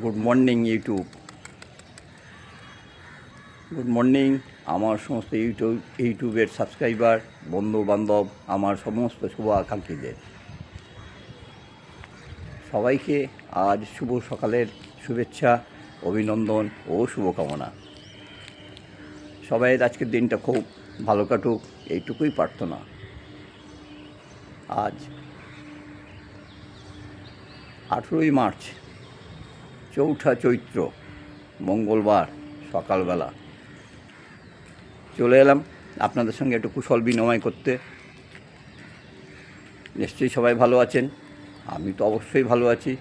Good morning YouTube good morning আমার সমস্ত YouTube ইউটিউবের সাবস্ক্রাইবার বন্ধু বান্ধব আমার সমস্ত শুভ আকাঙ্ক্ষীদের সবাইকে আজ শুভ সকালের শুভেচ্ছা, অভিনন্দন ও শুভকামনা। সবাই আজকের দিনটা খুব ভালো কাটুক, এইটুকুই প্রার্থনা। আজ আঠেরোই মার্চ চৌঠা চৈত্র, মঙ্গলবার সকালবেলা। চলে এলাম আপনাদের সঙ্গে একটু কুশল বিনিময় করতে। নিশ্চয়ই সবাই ভালো আছেন, আমি তো অবশ্যই ভালো আছি।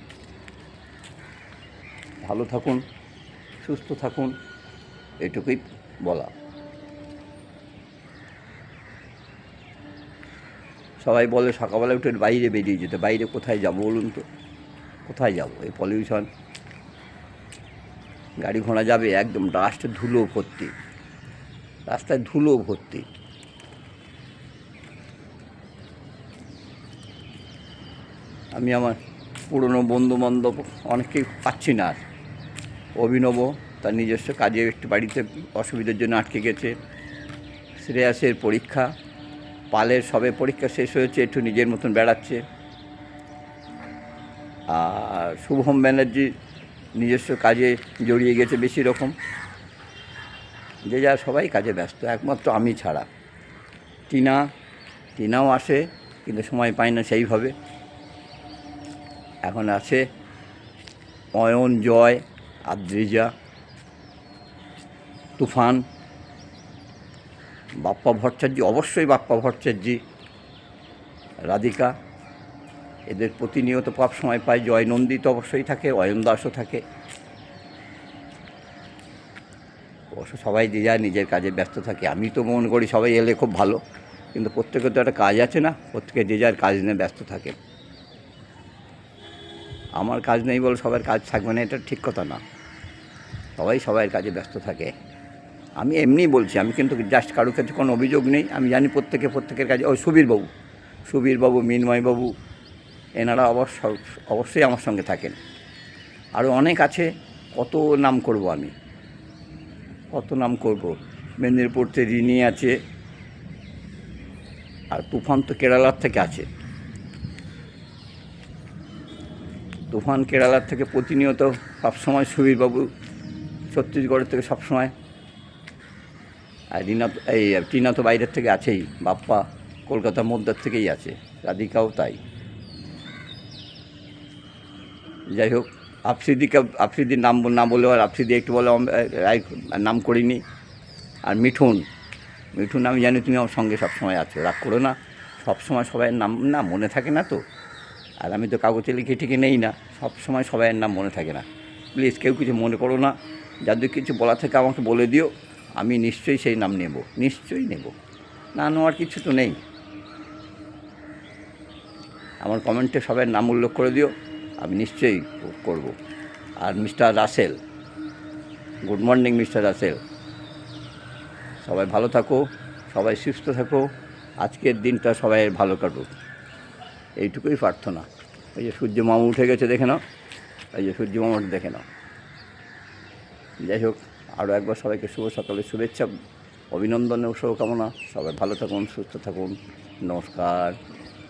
ভালো থাকুন, সুস্থ থাকুন, এটুকুই বলা। সবাই বলে সকালবেলা উঠে বাইরে বেরিয়ে যেতে, বাইরে কোথায় যাব বলুন তো? কোথায় যাব? এই পলিউশন গাড়ি ঘোড়া যাবে, একদম রাস্তা ধুলো ভর্তি। রাস্তায় ধুলো ভর্তি। আমি আমার পুরনো বন্ধু বান্ধব অনেকেই পাচ্ছি না আর। অভিনব, তার নিজস্ব কাজে একটু বাড়িতে অসুবিধার জন্য আটকে গেছে। শ্রেয়াসের পরীক্ষা, পালের সবে পরীক্ষা শেষ হয়েছে, একটু নিজের মতন বেড়াচ্ছে। আর শুভম ব্যানার্জি নিজস্ব কাজে জড়িয়ে গেছে বেশি রকম। যে যা সবাই কাজে ব্যস্ত, একমাত্র আমি ছাড়া। টিনা, টিনাও আসে, কিন্তু সময় পায় না সেইভাবে। এখন আছে অয়ন, জয়, আদ্রিজা, তুফান, বাপ্পা ভট্টাচার্য, অবশ্যই বাপ্পা ভট্টাচার্য, রাধিকা। এদের প্রতিনিয়ত পাপ সময় পায়, জয় নন্দিত অবশ্যই থাকে, অয়ন দাসও থাকে। অবশ্য সবাই যে যায় নিজের কাজে ব্যস্ত থাকে। আমি তো মনে করি সবাই এলে খুব ভালো, কিন্তু প্রত্যেকের তো একটা কাজ আছে না, প্রত্যেকে যে যার কাজ নিয়ে ব্যস্ত থাকে। আমার কাজ নেই বলে সবার কাজ থাকবে না, এটা ঠিক কথা না। সবাই সবাইয়ের কাজে ব্যস্ত থাকে। আমি এমনিই বলছি, আমি কিন্তু জাস্ট কারোর কাছে কোনো অভিযোগ নেই। আমি জানি প্রত্যেকে প্রত্যেকের কাজে ওই সুবীরবাবু সুবীরবাবু, মিনময়বাবু এনারা অবশ্য, অবশ্যই আমার সঙ্গে থাকেন। আরও অনেক আছে, কত নাম করব আমি? কত নাম করব? মেদিনীপুরতে রিনি আছে, আর তুফান তো কেরালার থেকে আছে। তুফান কেরালার থেকে প্রতিনিয়ত সবসময় সুবীরবাবু ছত্তিশগড়ের থেকে সবসময়। আর রিনা এই টিনা তো বাইরের থেকে আছেই, বাপ্পা কলকাতার মধ্যের থেকেই আছে, রাধিকাও তাই। যাই হোক, আফ্রিদিকে, আফ্রিদির নাম না বললেও আর আফ্রিদি একটু বলে নাম করিনি। আর মিঠুন মিঠুন আমি জানি তুমি আমার সঙ্গে সবসময় আছো, রাগ করো না। সবসময় সবাইয়ের নাম, না, মনে থাকে না তো। আর আমি তো কাগজে লিখে ঠিকে নেই না সব সময় সবাইয়ের নাম মনে থাকে না। প্লিজ কেউ কিছু মনে করো না যাদের কিছু বলা থেকে আমাকে বলে দিও, আমি নিশ্চয়ই সেই নাম নেব, নিশ্চয়ই নেব। না নেওয়ার কিছু তো নেই। আমার কমেন্টে সবাই নাম উল্লেখ করে দিও। আমি নিশ্চয়ই করব। আর mister Russell, good morning mister Russell. সবাই ভালো থাকো, সবাই সুস্থ থাকো, আজকের দিনটা সবাই ভালো কাটুক। এইটুকুই প্রার্থনা। এই যে সূর্য মামা উঠে গেছে, দেখে নাও। এই যে সূর্য মামা দেখে নাও। যাই হোক, আরও একবার সবাইকে শুভ সকালে শুভেচ্ছা, অভিনন্দন শুভকামনা। সবাই ভালো থাকুন, সুস্থ থাকুন। নমস্কার।